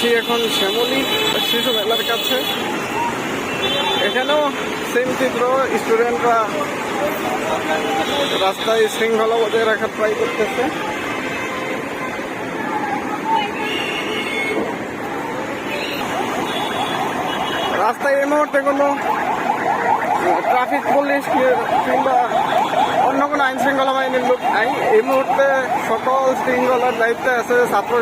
আছি এখন শ্যামলী শিশু মেলার কাছে। এখানেও সেম চিত্র স্টুডেন্টরা রাস্তায় শৃঙ্খলা বজায় রাখার ট্রাই করতেছে। রাস্তায় এই মুহূর্তে কোনো ট্রাফিক পুলিশ কিংবা অন্য কোনো আইন শৃঙ্খলা বাহিনীর লোক নাই। এই মুহূর্তে সকল শৃঙ্খলার দায়িত্বে আছে ছাত্র।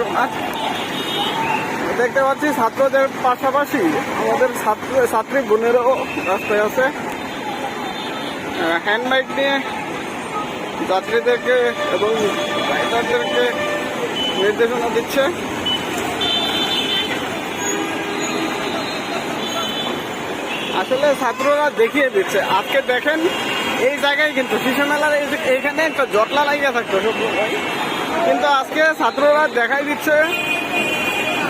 দেখতে পাচ্ছি ছাত্রদের পাশাপাশি আমাদের ছাত্র, ছাত্রী বোনেরও রাস্তায় আছে। হ্যান্ড বাইক নিয়ে যাত্রীদেরকে এবং রাইডারদেরকে নির্দেশনা দিচ্ছে। আসলে ছাত্ররা দেখিয়ে দিচ্ছে। আজকে দেখেন, এই জায়গায় কিন্তু শিশু মেলার এই এইখানে একটা জটলা লাগিয়ে থাকতো। কিন্তু আজকে ছাত্ররা দেখাই দিচ্ছে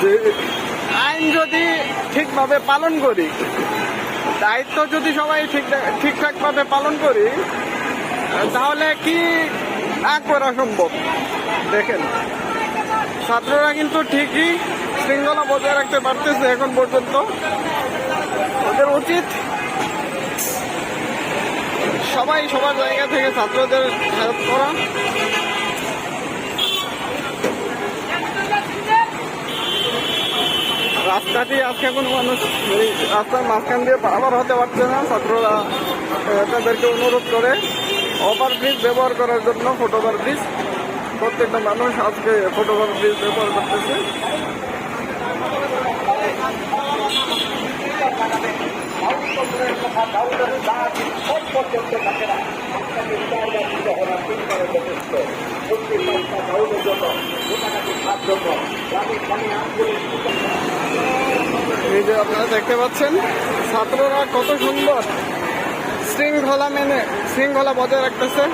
যে আইন যদি ঠিকভাবে পালন করি, দায়িত্ব যদি সবাই ঠিক ঠিকঠাকভাবে পালন করি, তাহলে কি না করা সম্ভব? দেখেন, ছাত্ররা কিন্তু ঠিকই শৃঙ্খলা বজায় রাখতে পারতেছে এখন পর্যন্ত। ওদের উচিত সবাই সবার জায়গা থেকে ছাত্রদের হেল্প করা। রাস্তাটি আজকে কোনো মানুষ এই রাস্তার মাঝখান দিয়ে পারাবার হতে পারছে না। ছাত্ররা তাদেরকে অনুরোধ করে ওভার ব্রিজ ব্যবহার করার জন্য ফুটওভার ব্রিজ প্রত্যেকটা মানুষ আজকে ফুটওভার ব্রিজ ব্যবহার করতেছে। এই যে আপনারা দেখতে পাচ্ছেন, ছাত্ররা কত সুন্দর শৃঙ্খলা মেনে, শৃঙ্খলা বজায় রাখতেছে।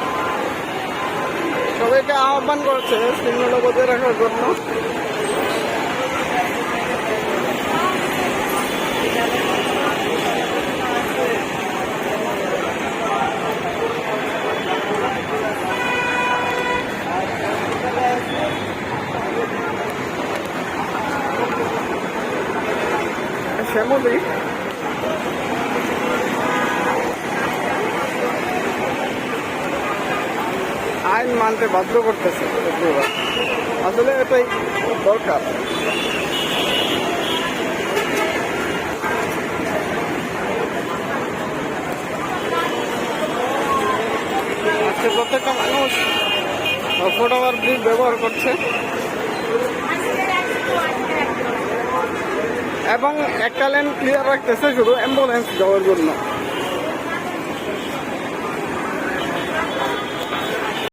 সবাইকে আহ্বান করছে শৃঙ্খলা বজায় রাখার জন্য। শ্যামলী আইন মানতে বাধ্য করতেছে আসলে এটাই দরকার। প্রত্যেকটা মানুষ ফুটওভার ব্রিজ ব্যবহার করছে। এবং একটা লেন ক্লিয়ার রাখতেছে শুধু অ্যাম্বুলেন্স যাওয়ার জন্য।